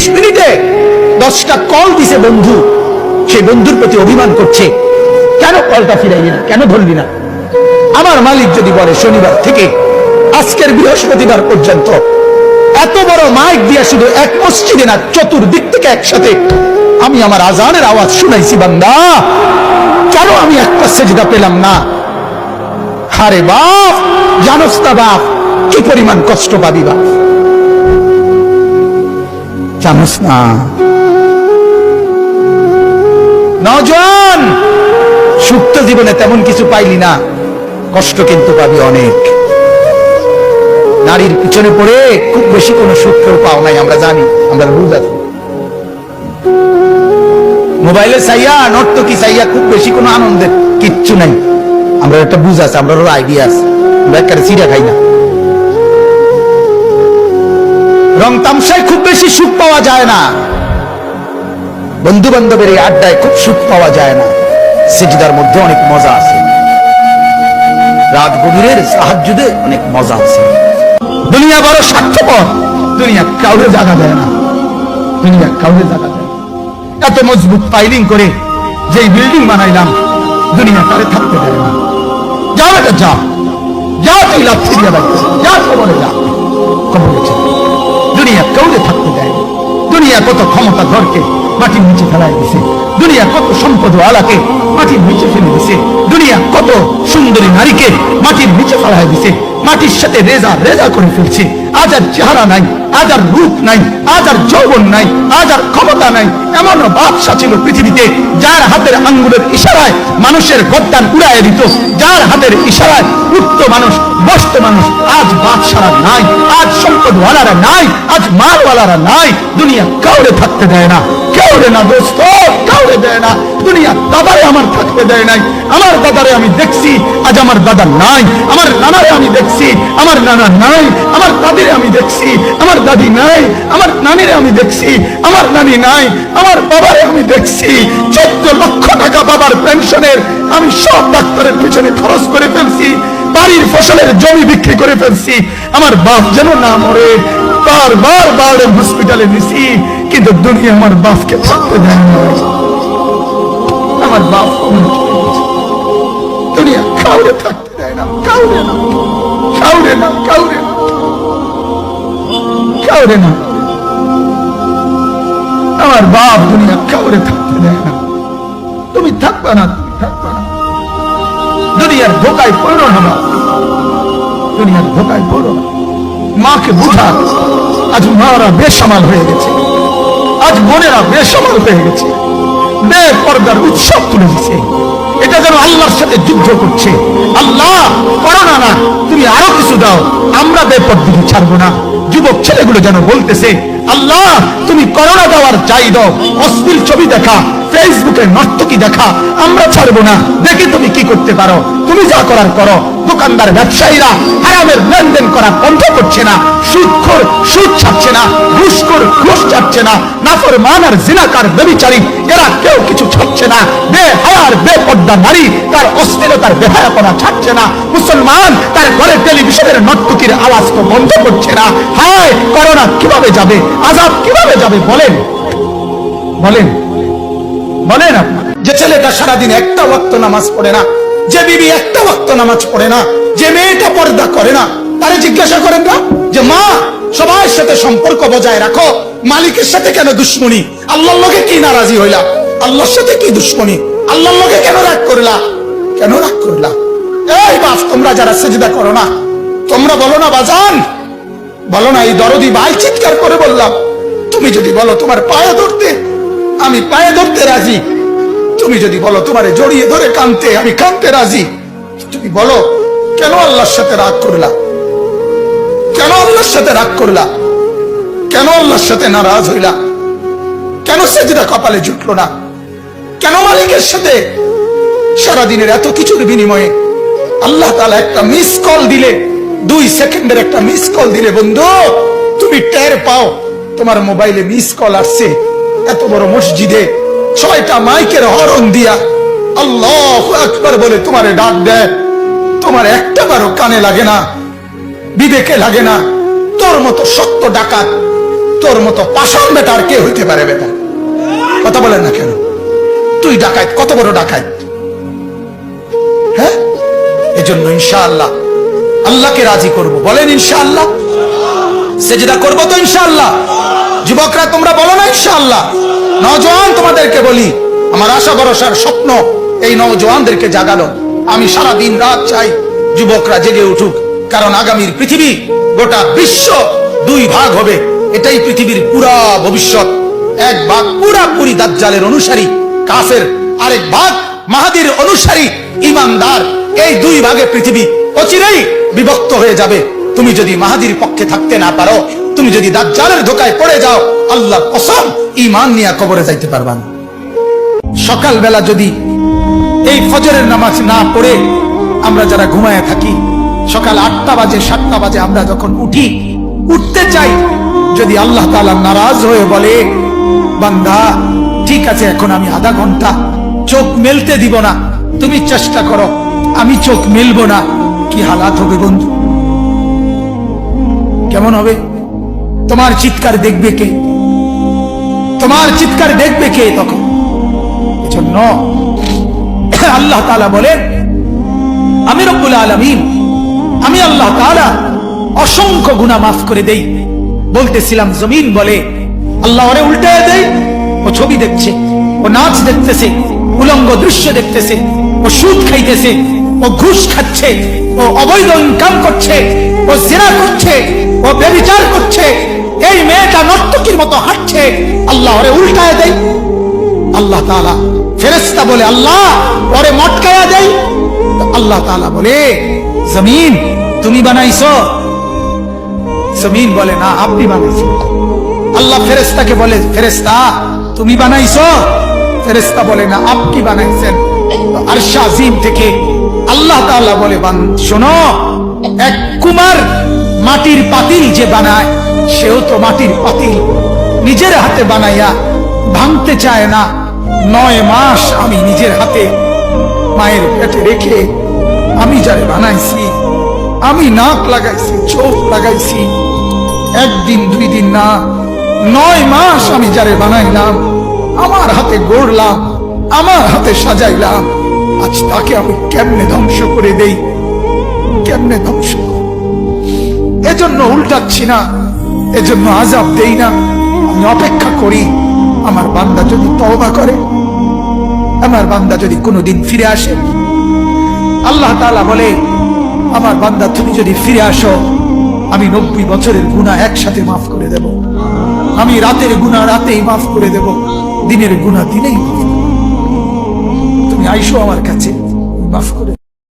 বিশ মিনিটে দশটা কল দিছে বন্ধু। সেই বন্ধুর প্রতি অভিমান করছে। কেন কলটা ফিরাইলি না? কেন ধরলি না? আমার মালিক যদি বলে শনিবার থেকে, আজকের বৃহস্পতিবার পর্যন্ত, এত বড় মাইক দিয়া শুধু এক মসজিদে না, চতুর্দিক থেকে একসাথে আমি আমার আজানের আওয়াজ শুনাইছি, বান্দা। কেন আমি একটা সেজদা পেলাম না? হারে বাপ, জানোস না বাপ, কি পরিমাণ কষ্ট পাবি বাপ? জানোস না নজন! সুপ্ত জীবনে তেমন কিছু পাইলি না। কষ্ট কিন্তু পাবি অনেক। নারীর পিছনে পড়ে খুব বেশি কোনো সুখ কেউ পাও নাই, আমরা জানি, আমরা বুঝ আছি মোবাইলে চাইয়া, নর্তকি চাইয়া খুব বেশি কোনো আনন্দের কিচ্ছু নাই। আমরা একটা বুঝ আছে, আমরা আইডিয়া আছে। আমরা একটা চিড়া খাই না। রং তামসায় খুব বেশি সুখ পাওয়া যায় না। বন্ধু বান্ধবের এই আড্ডায় খুব সুখ পাওয়া যায় না। সেজদার মধ্যে অনেক মজা আছে। রাত গভীরের সাহায্যে অনেক মজা আছে। দুনিয়া বড় স্বার্থপর। দুনিয়া কাউরে জায়গা দেয় না। দুনিয়া কাউরে জায়গা দেয় এত মজবুত পাইলিং করে যে বিল্ডিং বানাইলাম, দুনিয়া কারে থাকতে দেয় না। যাও এটা যা যা তুই দিয়ে যা খবরে যা। খবরে যা কাউরে থাকতে দেয়। দুনিয়া কত ক্ষমতা ঘরকে মাটির নিচে ফেলাই দিছে। দুনিয়া কত সম্পদ আলাকে, মাটির নিচে ফেলে দিছে। দুনিয়া কত সুন্দরী নারীকে, মাটির নিচে ফেলায় দিছে। মাটির সাথে রেজা রেজা করে ফেলছে। আজ আর চেহারা নাই, আজ আর রূপ নাই, আজ আর যৌবন নাই, আজ আর ক্ষমতা নাই। এমন বাদশা ছিল পৃথিবীতে, যার হাতের আঙ্গুলের ইশারায় মানুষের গদ্দান উড়াইয়া দিত। যার হাতের ইশারায় উঠত মানুষ, বসত মানুষ, আজ বাদশারা নাই, আজ সম্পদওয়ালারা নাই, আজ মালওয়ালারা নাই, দুনিয়া কাউরে থাকতে দেয় না। কাউরে না দোস্ত। কাউরে দেয় না দুনিয়া দাদারে আমার থাকতে দেয় নাই। আমার দাদারে আমি দেখছি, আজ আমার দাদা নাই। আমার নানারে আমি দেখছি, আমার নানা নাই। আমার দাদিরে আমি দেখছি, আমার দাদি নাই। আমার নানিরে আমি দেখছি, আমার নানি নাই। আমার বাবারে আমি দেখছি। চোদ্দ লক্ষ টাকা বাবার পেনশনের আমি সব ডাক্তারের পিছনে খরচ করে ফেলছি। বাড়ির ফসলের জমি বিক্রি করে ফেলছি। আমার বাপ যেন না মরে, বারবার বারে হসপিটালে নিছি, কিন্তু দুনিয়া আমার বাপকে থাকতে দেয় না আমার বাপ দুনিয়া কাউরে থাকতে দেয় না, কাউরে না কাউরে না কাউরে না কাউরে না আমার বাপ দুনিয়া কাউরে থাকতে দেয় না। তুমি না তুমি না। দুনিয়ার পড়ো না, মা। দুনিয়ার পড়ো না। মাকে বুঝা, আজ মারা বেসামাল হয়ে গেছে। আজ বোনেরা বেসামাল হয়ে গেছে। বে উৎসব তুলে দিচ্ছে এটা যেন আল্লাহর সাথে যুদ্ধ করছে। আল্লাহ করো না না তুমি আরও কিছু দাও। আমরা বেপর্দিকে ছাড়বো না। যুবক ছেলেগুলো যেন বলতেছে, আল্লাহ, তুমি করোনা দেওয়ার চাই দাও। অশ্লীল ছবি দেখা ফেসবুকে নর্তকি দেখা, আমরা ছাড়বো না। দেখি তুমি কি করতে পারো? তুমি যা করার করো। দোকানদার, ব্যবসায়ীরা হারামের লেনদেন করা বন্ধ করছে না। সুদখোর সুদ ছাড়ছে না। ঘুষখোর, ঘুষ ছাড়ছে না। নাফর মান বেবিচারী এরা কেউ কিছু ছাড়ছে না। বে হায়ার বেপর্দা নারী, তার অস্থিরতার ছাড়ছে না। মুসলমান, তার ঘরে টেলিভিশনের নর্তকির আওয়াজ তো বন্ধ করছে না। হায়, করোনা কীভাবে যাবে? আজাব কীভাবে যাবে? বলেন। বলেন। ছেলেটা সারাদিন একটা ওয়াক্ত নামাজ পড়ে না, যে বিবি একটা ওয়াক্ত নামাজ পড়ে না, যে মেয়েটা পর্দা করে না, তারে জিজ্ঞাসা করেন না যে, মা, সবার সাথে সম্পর্ক বজায় রাখো, মালিকের সাথে কেন দুশ্মনী? আল্লাহর লগে কি নারাজি হইলা? আল্লাহর সাথে কি দুশ্মনী? আল্লাহর লগে কেন রাগ করলা? কেন রাগ করলা? এই বাস তোমরা যারা সেজদা করো না, তোমরা বলো না, বাজান, বলো না, এই দরদি ভাই চিৎকার করে বললাম, তুমি যদি বলো তোমার পায়ে ধরতে, আমি পায়ে ধরতে রাজি। তুমি যদি বলো তোমারে জড়িয়ে ধরে কানতে, আমি কানতে রাজি। তুমি বলো, কেন আল্লাহর সাথে রাগ করলা? কেন আল্লাহর সাথে রাগ করলা? কেন আল্লাহর সাথে নারাজ হইলা? কেন সেজদা কপালে জুটলো না? কেন মালিকের সাথে সারাদিনের এত কিছুর বিনিময়ে আল্লাহ তাআলা একটা মিস কল দিলে, দুই সেকেন্ডের একটা মিস কল দিলে, বন্ধু, তুমি টের পাও, তোমার মোবাইলে মিস কল আসছে। এত বড় মসজিদে ছয়টা মাইকের হরন দিয়া আল্লাহ একবার বলে তোমারে ডাক দেয়। তোমার একটা বারো কানে লাগে না, বিবেকে লাগে না। তোর মতো সত্য ডাকাত, তোর মতো পাষাণ বেটা আর কে হইতে পারে বেটা? কথা বলেন না কেন? তুই ডাকাত, কত বড় ডাকাত? হ্যাঁ? এজন্য ইনশাআল্লাহ আল্লাহকে রাজি করব। বলেন ইনশাআল্লাহ। সেজদা করব তো ইনশাআল্লাহ। যুবকরা, তোমরা বলো না ইনশাআল্লাহ। নওজোয়ান তোমাদেরকে বলি, আমার আশা ভরসার স্বপ্ন এই নওজোয়ানদেরকে জাগানো আমি সারা দিন রাত চাই যুবকরা জেগে উঠুক, কারণ আগামীর পৃথিবী গোটা বিশ্ব দুই ভাগ হবে। এটাই পৃথিবীর পুরা ভবিষ্যৎ। এক ভাগ পুরাপুরি দাজ্জালের অনুসারী, কাফের, আরেক ভাগ মাহাদির অনুসারী, ইমানদার। এই দুই ভাগে পৃথিবী অচিরেই বিভক্ত হয়ে যাবে। তুমি যদি মাহাদির পক্ষে থাকতে না পারো তুমি যদি দাজ্জালের ধোকায় পড়ে যাও আল্লাহ কসম ইমান নিয়ে কবরে যাইতে পারবা না। সকালবেলা যদি এই ফজরের নামাজ না পড়ে আমরা যারা ঘুমায় থাকি, সকাল আটটা বাজে, সাতটা বাজে আমরা যখন উঠি, উঠতে চাই, যদি আল্লাহ তাআলা নারাজ হয়ে বলে, বান্দা, ঠিক আছে, এখন আমি আধা ঘণ্টা চোখ মেলতে দিব না, তুমি চেষ্টা করো, আমি চোখ মেলবো না। কি হালাত হবে বন্ধু? কেমন হবে? তোমার চিৎকার দেখবে কে? তোমার চিৎকার দেখবে কে তখন? এজন্য আল্লাহ তাআলা বলেন, আমি রব্বুল আলামিন, আমি আল্লাহ তাআলা অসংখ্য গুনাহ মাফ করে দেই। বলতেছিলাম, জমিন বলে, আল্লাহ ওরে উল্টায় দেই, ও ছবি দেখছে, ও নাচ দেখতেছে, উলঙ্গ দৃশ্য দেখতেছে, ও সুদ খাইতেছে, ও ঘুষ খাচ্ছে, ও অবৈধ ইনকাম করছে, ও জেনা করছে ও ব্যভিচার করছে। এই মেয়েটা নর্তকীর মতো হাঁটছে। আল্লাহ ওরে উল্টায় দেয়। আল্লাহ তাআলা ফেরেশতা বলে, আল্লাহ, ওরে মটকায়া তো আল্লাহ তাআলা বলে, জমিন, তুমি বানাইছো? জমিন বলে, না, আপনি বানাইছো আল্লাহ ফেরেশতাকে বলে, ফেরেশতা, তুমি বানাইছো? ফেরেশতা বলে, না, আপনি বানাইছেন। তো আরশ আজিম থেকে আল্লাহ তাআলা বলে, বান, শোনো, এক কুমার মাটির পাতিল যে বানায়, সেও তো মাটির পাতিল। নিজের হাতে বানাইয়া ভাঙতে চায় না। নয় মাস আমি নিজের হাতে মায়ের পেটে রেখে আমি যারে বানাইছি, আমি নাক লাগাইছি, চোখ লাগাইছি। একদিন দুই দিন না, নয় মাস আমি যারে বানাইলাম, আমার হাতে গড়লাম, আমার হাতে সাজাইলাম। আজ তাকে আমি কেমনে ধ্বংস করে দেই? কেমনে ধ্বংস? এজন্য উল্টাচ্ছি না। এজন্য আজাব দেই না। আমি অপেক্ষা করি, আমার বান্দা যদি তওবা করে, আমার বান্দা যদি কোনোদিন ফিরে আসে। আল্লাহ তাআলা বলে, আমার বান্দা, তুমি যদি ফিরে আসো, আমি নব্বই বছরের গুণা একসাথে মাফ করে দেব। আমি রাতের গুণা রাতেই মাফ করে দেব। দিনের গুণা দিনেই মাফ। তুমি আইসো আমার কাছে, মাফ করে